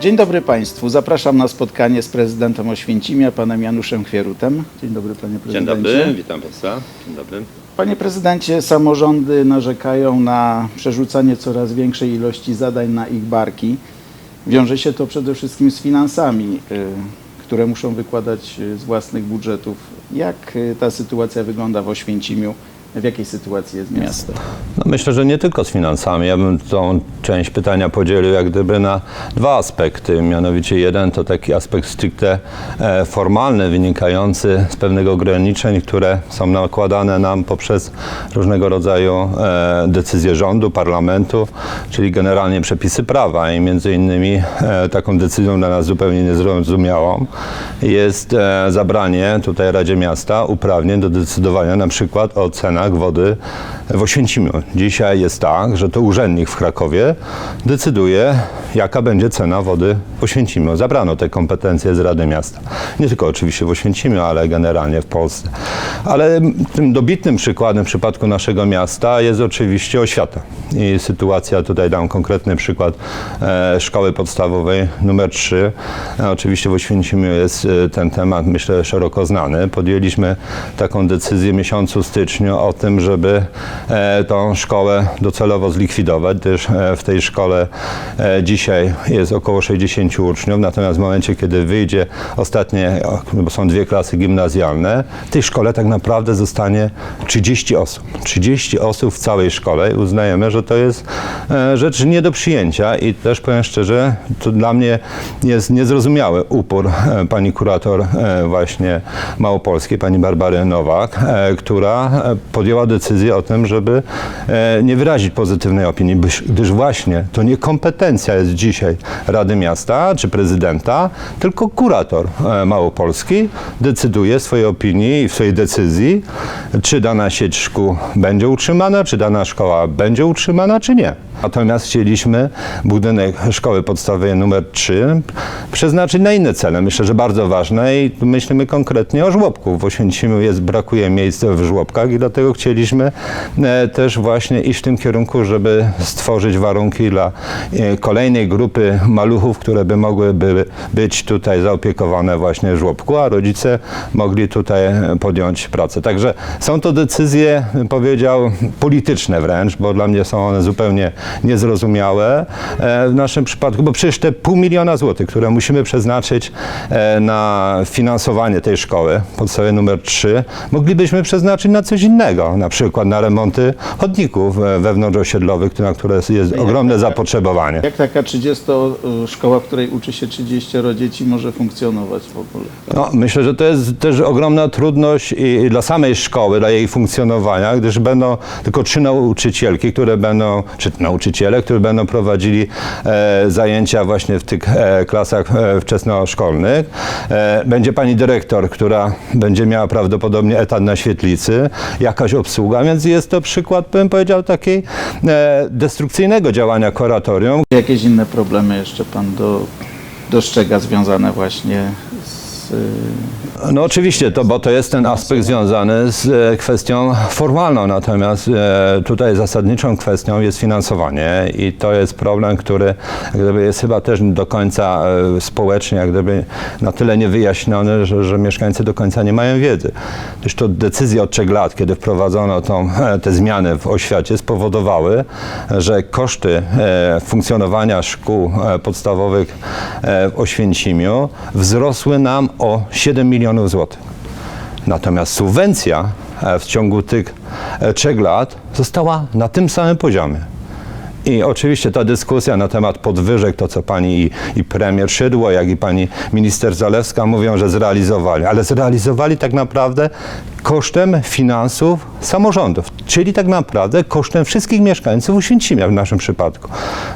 Dzień dobry Państwu. Zapraszam na spotkanie z prezydentem Oświęcimia, panem Januszem Chwierutem. Dzień dobry panie Dzień prezydencie. dobry, witam Państwa. Dzień dobry. Panie prezydencie, samorządy narzekają na przerzucanie coraz większej ilości zadań na ich barki. Wiąże się to przede wszystkim z finansami, y, które muszą wykładać y, z własnych budżetów. Jak y, ta sytuacja wygląda w Oświęcimiu? W jakiej sytuacji jest miasto? No myślę, że nie tylko z finansami. Ja bym tą część pytania podzielił jak gdyby na dwa aspekty. Mianowicie jeden to taki aspekt stricte e, formalny, wynikający z pewnych ograniczeń, które są nakładane nam poprzez różnego rodzaju e, decyzje rządu, parlamentu, czyli generalnie przepisy prawa. I między innymi e, taką decyzją dla nas zupełnie niezrozumiałą jest zabranie tutaj Radzie Miasta uprawnień do decydowania na przykład o cenach wody w Oświęcimiu. Dzisiaj jest tak, że to urzędnik w Krakowie decyduje, jaka będzie cena wody w Oświęcimiu. Zabrano te kompetencje z Rady Miasta. Nie tylko oczywiście w Oświęcimiu, ale generalnie w Polsce. Ale tym dobitnym przykładem w przypadku naszego miasta jest oczywiście oświata. I sytuacja, tutaj dam konkretny przykład e, szkoły podstawowej numer 3. E, oczywiście w Oświęcimiu jest e, ten temat, myślę, szeroko znany. Podjęliśmy taką decyzję w miesiącu styczniu o tym, żeby e, tą szkołę docelowo zlikwidować, gdyż e, w tej szkole e, dzisiaj jest około 60 uczniów, natomiast w momencie, kiedy wyjdzie ostatnie, bo są dwie klasy gimnazjalne, w tej szkole tak naprawdę zostanie 30 osób. 30 osób w całej szkole i uznajemy, że to jest e, rzecz nie do przyjęcia i też powiem szczerze, to dla mnie jest niezrozumiały upór e, pani kurator e, właśnie małopolskiej, pani Barbary Nowak, która podjęła decyzję o tym, żeby nie wyrazić pozytywnej opinii, gdyż właśnie to nie kompetencja jest dzisiaj Rady Miasta czy prezydenta, tylko kurator e, małopolski decyduje w swojej opinii i w swojej decyzji, czy dana sieć szkół będzie utrzymana, czy dana szkoła będzie utrzymana, czy nie. Natomiast chcieliśmy budynek szkoły podstawowej numer 3 przeznaczyć na inne cele. Myślę, że bardzo ważne i myślimy konkretnie o żłobku. W Oświęcimiu jest, brakuje miejsc w żłobkach i dlatego chcieliśmy e, też właśnie iść w tym kierunku, żeby stworzyć warunki dla e, grupy maluchów, które by mogły by być tutaj zaopiekowane właśnie w żłobku, a rodzice mogli tutaj podjąć pracę. Także są to decyzje, powiedział, polityczne wręcz, bo dla mnie są one zupełnie niezrozumiałe e, w naszym przypadku, bo przecież te pół miliona złotych, które musimy przeznaczyć e, na finansowanie tej szkoły, podstawowej numer 3, moglibyśmy przeznaczyć na coś innego, na przykład na remonty chodników e, wewnątrzosiedlowych, na które jest ogromne zapotrzebowanie. Jak taka 30 y, szkoła, w której uczy się 30 dzieci może funkcjonować w ogóle? No, myślę, że to jest też ogromna trudność i, dla samej szkoły, dla jej funkcjonowania, gdyż będą tylko trzy nauczycielki, które będą, czy nauczyciele, którzy będą prowadzili e, zajęcia właśnie w tych e, klasach e, wczesnoszkolnych. E, będzie pani dyrektor, która będzie miała prawdopodobnie etat na świetlicy, jakaś obsługa, więc jest to przykład, bym powiedział, takiej e, destrukcyjnego działania kuratorium, Jakieś inne problemy jeszcze pan do, dostrzega związane właśnie z... No oczywiście, to, bo to jest ten aspekt związany z e, kwestią formalną, natomiast e, tutaj zasadniczą kwestią jest finansowanie i to jest problem, który gdyby jest chyba też do końca e, społecznie jak gdyby na tyle niewyjaśniony, że, że mieszkańcy do końca nie mają wiedzy. To decyzje od trzech lat, kiedy wprowadzono tą, te zmiany w oświacie spowodowały, że koszty funkcjonowania szkół podstawowych w Oświęcimiu wzrosły nam o 7 milionów złotych. Natomiast subwencja e, w ciągu tych e, trzech lat została na tym samym poziomie. I oczywiście ta dyskusja na temat podwyżek, to co pani i, i premier Szydło, jak i pani minister Zalewska mówią, że zrealizowali, ale zrealizowali tak naprawdę kosztem finansów samorządów, czyli tak naprawdę kosztem wszystkich mieszkańców Uświęcimia w naszym przypadku,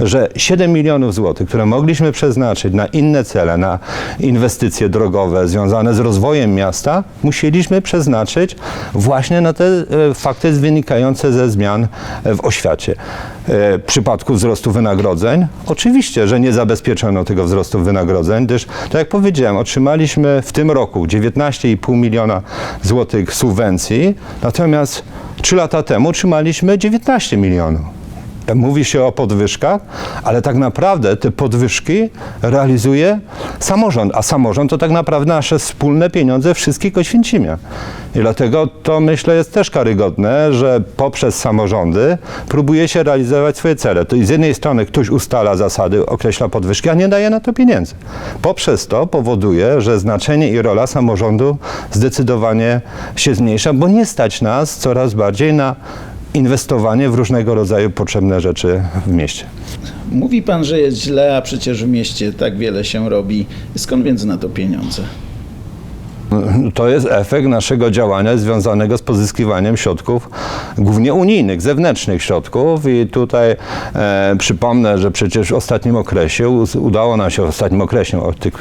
że 7 milionów złotych, które mogliśmy przeznaczyć na inne cele, na inwestycje drogowe związane z rozwojem miasta, musieliśmy przeznaczyć właśnie na te e, fakty wynikające ze zmian e, w oświacie. Przypadku wzrostu wynagrodzeń, oczywiście, że nie zabezpieczono tego wzrostu wynagrodzeń, gdyż, tak jak powiedziałem, otrzymaliśmy w tym roku 19,5 miliona złotych subwencji, natomiast 3 lata temu otrzymaliśmy 19 milionów. Mówi się o podwyżkach, ale tak naprawdę te podwyżki realizuje samorząd, a samorząd to tak naprawdę nasze wspólne pieniądze wszystkich Oświęcimia. I dlatego to myślę jest też karygodne, że poprzez samorządy próbuje się realizować swoje cele. To z jednej strony ktoś ustala zasady, określa podwyżki, a nie daje na to pieniędzy. Poprzez to powoduje, że znaczenie i rola samorządu zdecydowanie się zmniejsza, bo nie stać nas coraz bardziej na inwestowanie w różnego rodzaju potrzebne rzeczy w mieście. Mówi pan, że jest źle, a przecież w mieście tak wiele się robi. Skąd więc na to pieniądze? To jest efekt naszego działania związanego z pozyskiwaniem środków, głównie unijnych, zewnętrznych środków. I tutaj e, przypomnę, że przecież w ostatnim okresie udało nam się w ostatnim okresie, od tych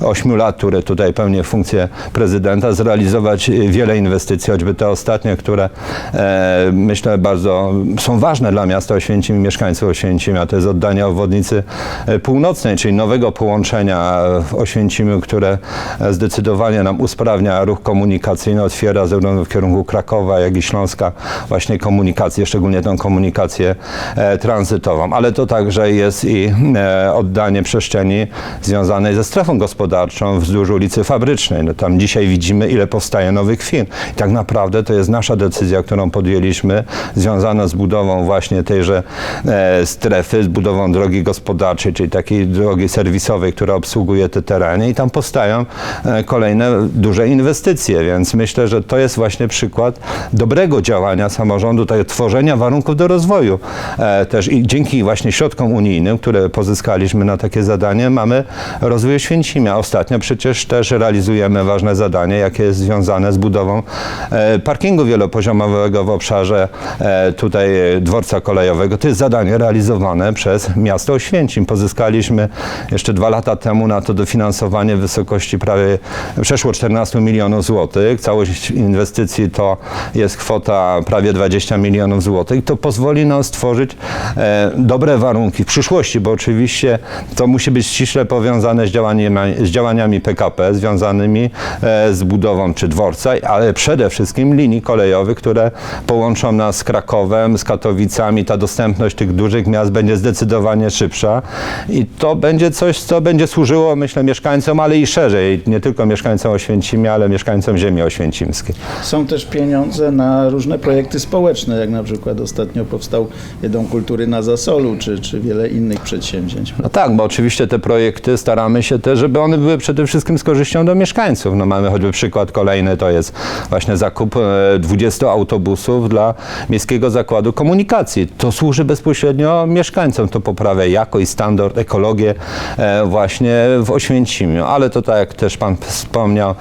ośmiu lat, które tutaj pełnię funkcję prezydenta, zrealizować wiele inwestycji, choćby te ostatnie, które e, myślę bardzo są ważne dla miasta Oświęcim i mieszkańców Oświęcimia. To jest oddanie obwodnicy e, północnej, czyli nowego połączenia w Oświęcimiu, które e, zdecydowanie nam usprawnia ruch komunikacyjny, otwiera zarówno w kierunku Krakowa, jak i Śląska właśnie komunikację, szczególnie tą komunikację e, tranzytową. Ale to także jest i e, oddanie przestrzeni związanej ze strefą gospodarczą wzdłuż ulicy Fabrycznej. No, tam dzisiaj widzimy, ile powstaje nowych firm. I tak naprawdę to jest nasza decyzja, którą podjęliśmy, związana z budową właśnie tejże e, strefy, z budową drogi gospodarczej, czyli takiej drogi serwisowej, która obsługuje te tereny i tam powstają e, kolejne duże inwestycje, więc myślę, że to jest właśnie przykład dobrego działania samorządu, tego tworzenia warunków do rozwoju. E, też i dzięki właśnie środkom unijnym, które pozyskaliśmy na takie zadanie, mamy rozwój Święcimia. Ostatnio przecież też realizujemy ważne zadanie, jakie jest związane z budową e, parkingu wielopoziomowego w obszarze e, tutaj dworca kolejowego. To jest zadanie realizowane przez miasto Oświęcim. Pozyskaliśmy jeszcze dwa lata temu na to dofinansowanie w wysokości prawie przeszło 14 milionów złotych. Całość inwestycji to jest kwota prawie 20 milionów złotych. To pozwoli nam stworzyć e, dobre warunki w przyszłości, bo oczywiście to musi być ściśle powiązane z działaniami, z działaniami PKP związanymi e, z budową czy dworca, ale przede wszystkim linii kolejowych, które połączą nas z Krakowem, z Katowicami. Ta dostępność tych dużych miast będzie zdecydowanie szybsza i to będzie coś, co będzie służyło, myślę, mieszkańcom, ale i szerzej, nie tylko mieszkańcom Oświęcimia, ale mieszkańcom ziemi oświęcimskiej. Są też pieniądze na różne projekty społeczne, jak na przykład ostatnio powstał Dom Kultury na Zasolu, czy, czy wiele innych przedsięwzięć. No tak, bo oczywiście te projekty staramy się też, żeby one były przede wszystkim z korzyścią do mieszkańców. No mamy choćby przykład kolejny, to jest właśnie zakup e, 20 autobusów dla Miejskiego Zakładu Komunikacji. To służy bezpośrednio mieszkańcom, to poprawia jakość, standard, ekologię e, właśnie w Oświęcimiu. Ale to tak jak też Pan wspomniał, e,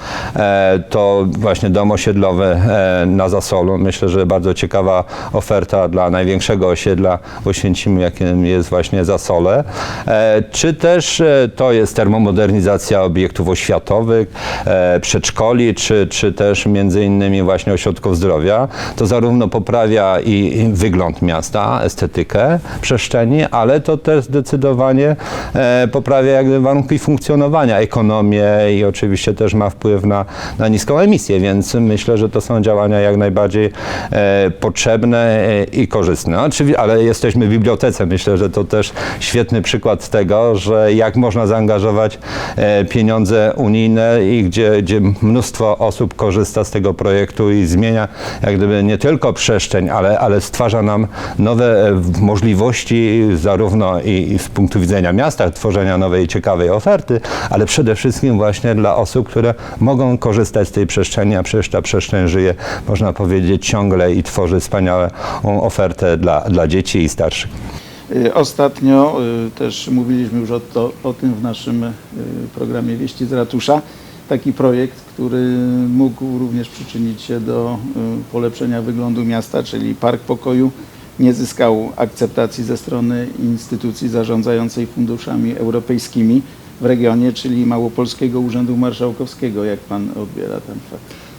to właśnie dom osiedlowy e, na Zasolu. Myślę, że bardzo ciekawa oferta dla największego osiedla w Oświęcimiu, jakim jest właśnie Zasole. E, Czy też e, to jest termomodernizacja obiektów oświatowych, e, przedszkoli, czy, czy też między innymi właśnie ośrodków zdrowia. To zarówno poprawia i i wygląd miasta, estetykę przestrzeni, ale to też zdecydowanie e, poprawia jakby warunki funkcjonowania, ekonomię i oczywiście też ma wpływ na, na niską emisję, więc myślę, że to są działania jak najbardziej e, potrzebne e, i korzystne. Oczywiście, ale jesteśmy w bibliotece. Myślę, że to też świetny przykład tego, że jak można zaangażować e, pieniądze unijne i gdzie, gdzie mnóstwo osób korzysta z tego projektu i zmienia jak gdyby nie tylko przestrzeń, ale, ale stwarza nam nowe e, możliwości zarówno i, i z punktu widzenia miasta, tworzenia nowej, ciekawej oferty, ale przede wszystkim właśnie dla osób, które mogą korzystać z tej przestrzeni, a przecież ta przestrzeń żyje, można powiedzieć, ciągle i tworzy wspaniałą ofertę dla, dla dzieci i starszych. Y, Ostatnio y, też mówiliśmy już o, to, o tym w naszym y, programie Wieści z Ratusza. Taki projekt, który mógł również przyczynić się do polepszenia wyglądu miasta, czyli Park Pokoju, nie zyskał akceptacji ze strony instytucji zarządzającej funduszami europejskimi w regionie, czyli Małopolskiego Urzędu Marszałkowskiego. Jak pan odbiera ten fakt?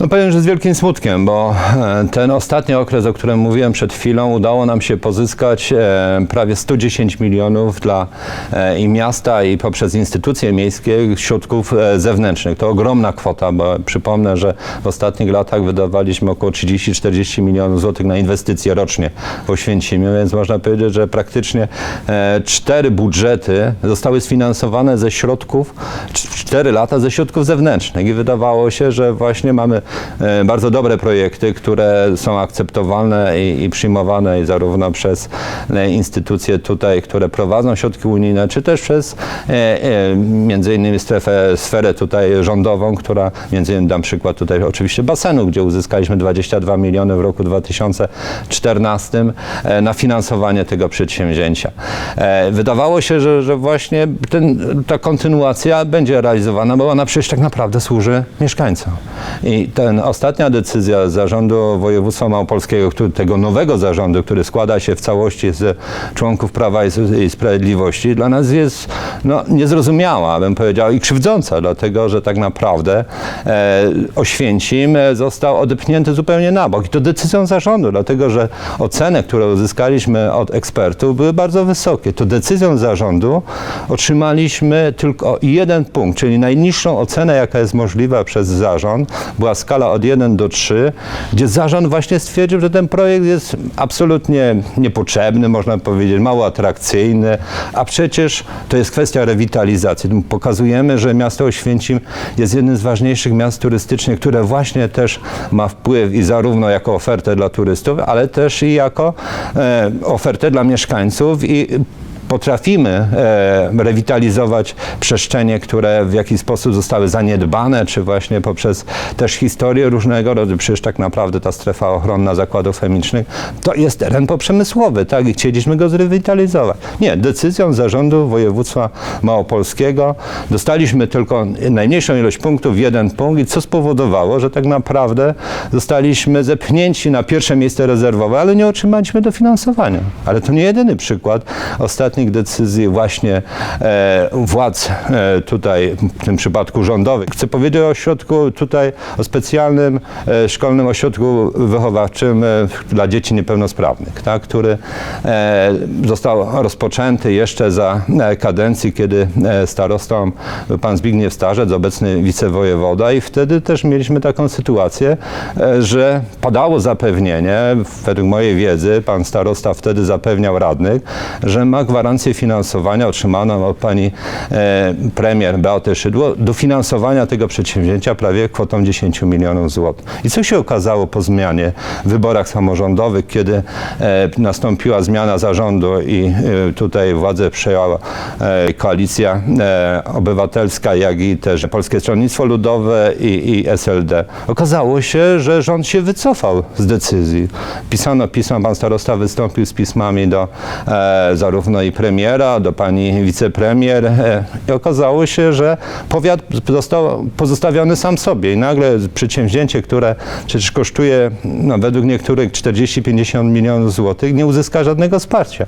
No powiem, że z wielkim smutkiem, bo e, ten ostatni okres, o którym mówiłem przed chwilą, udało nam się pozyskać e, prawie 110 milionów dla e, i miasta i poprzez instytucje miejskie środków zewnętrznych. To ogromna kwota, bo przypomnę, że w ostatnich latach wydawaliśmy około 30-40 milionów złotych na inwestycje rocznie w Oświęcimiu, więc można powiedzieć, że praktycznie cztery budżety zostały sfinansowane ze środków, cz- cztery lata ze środków zewnętrznych i wydawało się, że właśnie mamy e, bardzo dobre projekty, które są akceptowalne i, i przyjmowane zarówno przez e, instytucje tutaj, które prowadzą środki unijne, czy też przez e, między innymi strefę, sferę tutaj rządową, która między innymi dam przykład tutaj oczywiście basenu, gdzie uzyskaliśmy 22 miliony w roku 2014 e, na finansowanie tego przedsięwzięcia. Wydawało się, że, że właśnie ten, ta kontynuacja będzie realizowana, bo ona przecież tak naprawdę służy mieszkańcom. I ten ostatnia decyzja zarządu województwa małopolskiego, który, tego nowego zarządu, który składa się w całości z członków Prawa i, i Sprawiedliwości, dla nas jest no, niezrozumiała, bym powiedział, i krzywdząca, dlatego że tak naprawdę e, Oświęcim został odepchnięty zupełnie na bok. I to decyzją zarządu, dlatego że oceny, które uzyskaliśmy od ekspertów, były bardzo wysokie. To decyzją zarządu otrzymaliśmy tylko jeden punkt, czyli najniższą ocenę, jaka jest możliwa przez zarząd. Była skala od 1 do 3, gdzie zarząd właśnie stwierdził, że ten projekt jest absolutnie niepotrzebny, można powiedzieć, mało atrakcyjny, a przecież to jest kwestia rewitalizacji. Pokazujemy, że miasto Oświęcim jest jednym z ważniejszych miast turystycznych, które właśnie też ma wpływ i zarówno jako ofertę dla turystów, ale też i jako e, ofertę dla mieszkańców i potrafimy e, rewitalizować przestrzenie, które w jakiś sposób zostały zaniedbane, czy właśnie poprzez też historię różnego rodzaju. Przecież tak naprawdę ta strefa ochronna zakładów chemicznych to jest teren poprzemysłowy, tak? I chcieliśmy go zrewitalizować. Nie, decyzją zarządu województwa małopolskiego dostaliśmy tylko najmniejszą ilość punktów, jeden punkt, i co spowodowało, że tak naprawdę zostaliśmy zepchnięci na pierwsze miejsce rezerwowe, ale nie otrzymaliśmy dofinansowania. Ale to nie jedyny przykład ostatnich decyzji właśnie e, władz e, tutaj, w tym przypadku rządowych. Chcę powiedzieć o ośrodku tutaj, o specjalnym e, szkolnym ośrodku wychowawczym dla dzieci niepełnosprawnych, tak, który został rozpoczęty jeszcze za kadencji, kiedy starostą pan Zbigniew Starzec, obecny wicewojewoda i wtedy też mieliśmy taką sytuację, że padało zapewnienie, według mojej wiedzy, pan starosta wtedy zapewniał radnych, że ma gwarancję finansowania otrzymaną od pani e, premier Beaty Szydło, dofinansowania tego przedsięwzięcia prawie kwotą 10 milionów złotych. I co się okazało po zmianie w wyborach samorządowych, kiedy e, nastąpiła zmiana zarządu i e, tutaj władzę przejęła koalicja obywatelska, jak i też Polskie Stronnictwo Ludowe i, i SLD. Okazało się, że rząd się wycofał z decyzji. Pisano pisma, pan starosta wystąpił z pismami do e, zarówno i premiera, do pani wicepremier e, i okazało się, że powiat został pozostawiony sam sobie i nagle przedsięwzięcie, które przecież kosztuje no, według niektórych 40-50 milionów złotych, nie uzyska żadnego wsparcia.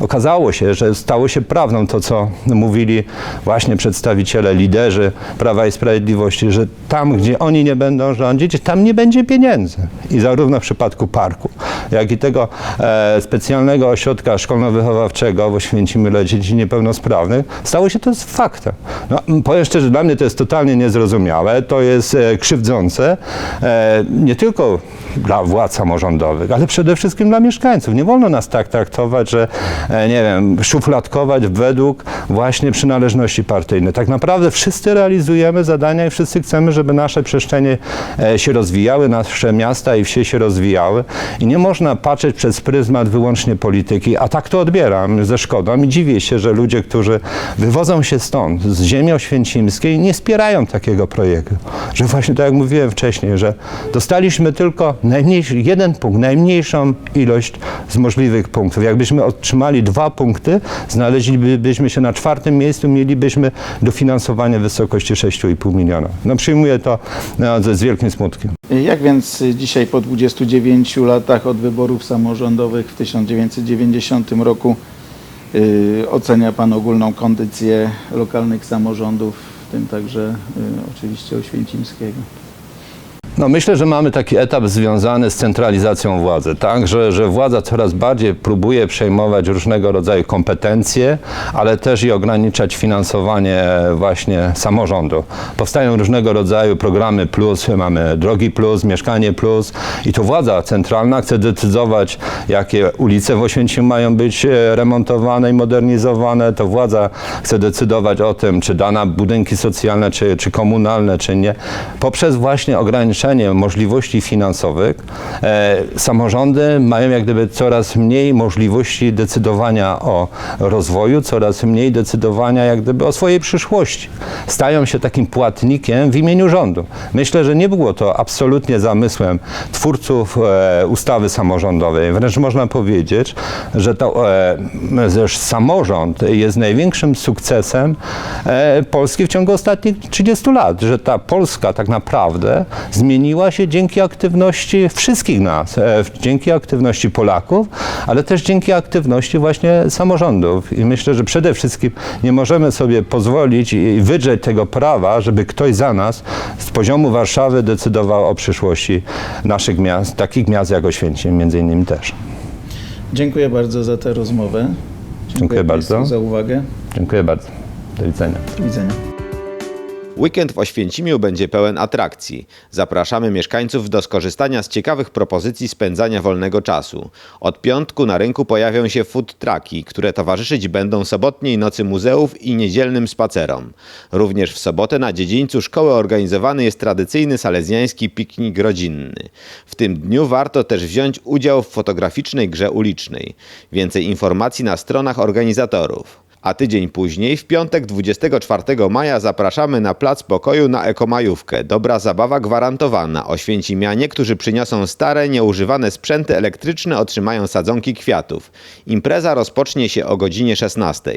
Okazało się, że stało się prawdą to, co mówili właśnie przedstawiciele, liderzy Prawa i Sprawiedliwości, że tam, gdzie oni nie będą rządzić, tam nie będzie pieniędzy. I zarówno w przypadku parku, jak i tego e, specjalnego ośrodka szkolno-wychowawczego w Oświęcimiu dla dzieci niepełnosprawnych, stało się to z faktem. No, powiem szczerze, dla mnie to jest totalnie niezrozumiałe, to jest e, krzywdzące, e, nie tylko dla władz samorządowych, ale przede wszystkim dla mieszkańców. Nie wolno nas tak traktować, że e, nie wiem, szufladkować według właśnie przynależności partyjnej. Tak naprawdę wszyscy realizujemy zadania i wszyscy chcemy, żeby nasze przestrzenie e, się rozwijały, nasze miasta i wsie się rozwijały i nie można patrzeć przez pryzmat wyłącznie polityki, a tak to odbieram ze szkodą i dziwię się, że ludzie, którzy wywodzą się stąd, z ziemi oświęcimskiej, nie wspierają takiego projektu. Że właśnie tak jak mówiłem wcześniej, że dostaliśmy tylko najmniejszy, jeden punkt, najmniejszą ilość z możliwych punktów. Jakbyśmy otrzymali dwa punkty, znaleźlibyśmy się na czwartym miejscu, mielibyśmy dofinansowanie w wysokości 6,5 miliona. No przyjmuję to no, z wielkim smutkiem. Jak więc dzisiaj po 29 latach od wyborów samorządowych w 1990 roku y, ocenia Pan ogólną kondycję lokalnych samorządów, w tym także y, oczywiście Oświęcimskiego? No myślę, że mamy taki etap związany z centralizacją władzy, tak, że, że władza coraz bardziej próbuje przejmować różnego rodzaju kompetencje, ale też i ograniczać finansowanie właśnie samorządu. Powstają różnego rodzaju programy plus, mamy drogi plus, mieszkanie plus i to władza centralna chce decydować, jakie ulice w Oświęcimiu mają być e, remontowane i modernizowane, to władza chce decydować o tym, czy dane budynki socjalne, czy, czy komunalne, czy nie, poprzez właśnie ograniczenie możliwości finansowych e, samorządy mają jak gdyby coraz mniej możliwości decydowania o rozwoju, coraz mniej decydowania jak gdyby o swojej przyszłości. Stają się takim płatnikiem w imieniu rządu. Myślę, że nie było to absolutnie zamysłem twórców e, ustawy samorządowej. Wręcz można powiedzieć, że to e, samorząd jest największym sukcesem e, Polski w ciągu ostatnich 30 lat, że ta Polska tak naprawdę zmieniła się dzięki aktywności wszystkich nas, e, dzięki aktywności Polaków, ale też dzięki aktywności właśnie samorządów. I myślę, że przede wszystkim nie możemy sobie pozwolić i wydrzeć tego prawa, żeby ktoś za nas z poziomu Warszawy decydował o przyszłości naszych miast, takich miast jak Oświęcim między innymi też. Dziękuję bardzo za tę rozmowę. Dziękuję bardzo. Państwu za uwagę. Dziękuję bardzo. Do widzenia. Do widzenia. Weekend w Oświęcimiu będzie pełen atrakcji. Zapraszamy mieszkańców do skorzystania z ciekawych propozycji spędzania wolnego czasu. Od piątku na rynku pojawią się food trucki, które towarzyszyć będą sobotniej nocy muzeów i niedzielnym spacerom. Również w sobotę na dziedzińcu szkoły organizowany jest tradycyjny salezjański piknik rodzinny. W tym dniu warto też wziąć udział w fotograficznej grze ulicznej. Więcej informacji na stronach organizatorów. A tydzień później, w piątek 24 maja, zapraszamy na Plac Pokoju na Ekomajówkę. Dobra zabawa gwarantowana. Oświęcimianie, którzy przyniosą stare, nieużywane sprzęty elektryczne, otrzymają sadzonki kwiatów. Impreza rozpocznie się o godzinie 16.